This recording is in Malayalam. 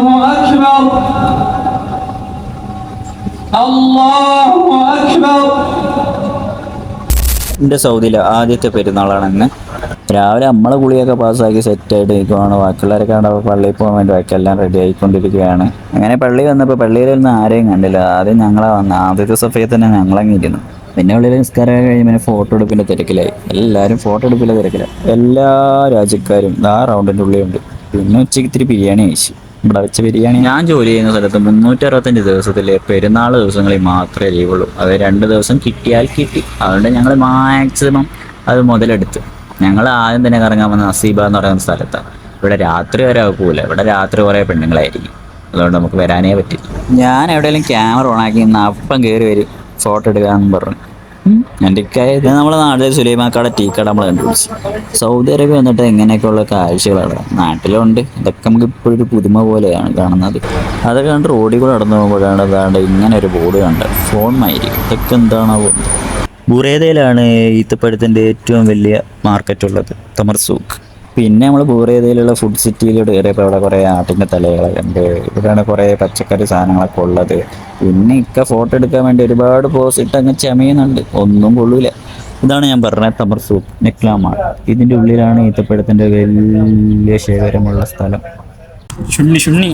أكبر الله أكبر എൻ്റെ സൗദിയിലെ ആദ്യത്തെ പെരുന്നാളാണ് ഇന്ന് രാവിലെ നമ്മളെ കുളിയൊക്കെ പാസ്സാക്കി സെറ്റായിട്ട് നിൽക്കുവാണ് ബാക്കിയുള്ളവരൊക്കെ അവിടെ പള്ളിയിൽ പോകാൻ വേണ്ടി ബാക്കി എല്ലാം റെഡി ആയിക്കൊണ്ടിരിക്കുകയാണ് അങ്ങനെ പള്ളി വന്നപ്പോൾ പള്ളിയിലൊന്നും ആരെയും കണ്ടില്ല ആദ്യം ഞങ്ങളെ വന്ന ആദ്യത്തെ സഫയിൽ തന്നെ ഞങ്ങളങ്ങ് ഇരുന്നു പിന്നെ ഉള്ളിൽ നിസ്കാരം കഴിയുമ്പോൾ ഫോട്ടോ എടുപ്പിൻ്റെ തിരക്കിലായി എല്ലാവരും ഫോട്ടോ എടുപ്പിൻ്റെ തിരക്കിലായി എല്ലാ രാജ്യക്കാരും ആ റൗണ്ടിൻ്റെ ഉള്ളിലുണ്ട് പിന്നെ ഉച്ചയ്ക്ക് ഇത്തിരി ബിരിയാണി കഴിച്ചു ഇവിടെ വെച്ച ബിരിയാണി. ഞാൻ ജോലി ചെയ്യുന്ന സ്ഥലത്ത് മുന്നൂറ്റി അറുപത്തഞ്ച് ദിവസത്തിലെ പെരുന്നാൾ ദിവസങ്ങളിൽ മാത്രമേ ലീവുള്ളൂ. അത് രണ്ട് ദിവസം കിട്ടിയാൽ കിട്ടി. അതുകൊണ്ട് ഞങ്ങൾ മാക്സിമം അത് മുതലെടുത്ത്. ഞങ്ങൾ ആദ്യം തന്നെ കറങ്ങാൻ വന്ന നസീബ എന്ന് പറയുന്ന സ്ഥലത്താണ്. ഇവിടെ രാത്രി വരെ പോകില്ല ഇവിടെ രാത്രി കുറേ പെണ്ണുങ്ങളായിരിക്കും. അതുകൊണ്ട് നമുക്ക് വരാനേ പറ്റില്ല. ഞാൻ എവിടെയെങ്കിലും ക്യാമറ ഓണാക്കി നിന്ന് അപ്പം കയറി വരും. ഫോട്ടോ എടുക്കാമെന്ന് പറഞ്ഞു. എന്റെ നമ്മുടെ നാട്ടിലെ സുലൈമാക്കാടെ ടീ കട നമ്മൾ കണ്ടുപിടിച്ചു. സൗദി അറേബ്യ വന്നിട്ട് എങ്ങനെയൊക്കെയുള്ള കാഴ്ചകളാണ്. നാട്ടിലുണ്ട്. ഇതൊക്കെ നമുക്ക് ഇപ്പോഴൊരു പുതുമ പോലെയാണ് കാണുന്നത്. അതൊക്കെ കണ്ട് റോഡിൽ കൂടെ നടന്നു പോകുമ്പോഴാണ് അതാണ്ട് ഇങ്ങനെ ഒരു ബോർഡ് കണ്ടത് ഫോൺ മൈരി ഇതൊക്കെ എന്താണാവോ? ബുറേദയിലാണ് ഈത്തപ്പഴത്തിന്റെ ഏറ്റവും വലിയ മാർക്കറ്റ് ഉള്ളത്. തമർ സൂക്ക് പിന്നെ നമ്മൾ ബൂറേദയിലുള്ള ഫുഡ് സിറ്റിയിലൂടെ കയറിയപ്പോൾ അവിടെ കുറേ ആട്ടിന്റെ തലകളൊക്കെ ഉണ്ട് ഇവിടെയാണ് കുറേ പച്ചക്കറി സാധനങ്ങളൊക്കെ ഉള്ളത്. പിന്നെ ഇക്ക ഫോട്ടോ എടുക്കാൻ വേണ്ടി ഒരുപാട് പോസ് ഇട്ട് അങ്ങ് ചമയുന്നുണ്ട്. ഒന്നും കൊള്ളൂല. ഇതാണ് ഞാൻ പറഞ്ഞത് തമർ സൂപ്പ് നെക്ലാമാണ് ഇതിന്റെ ഉള്ളിലാണ് ഈത്തപ്പഴത്തിന്റെ വലിയ ശേഖരമുള്ള സ്ഥലം. ചുണ്ണി ശുണ്ണി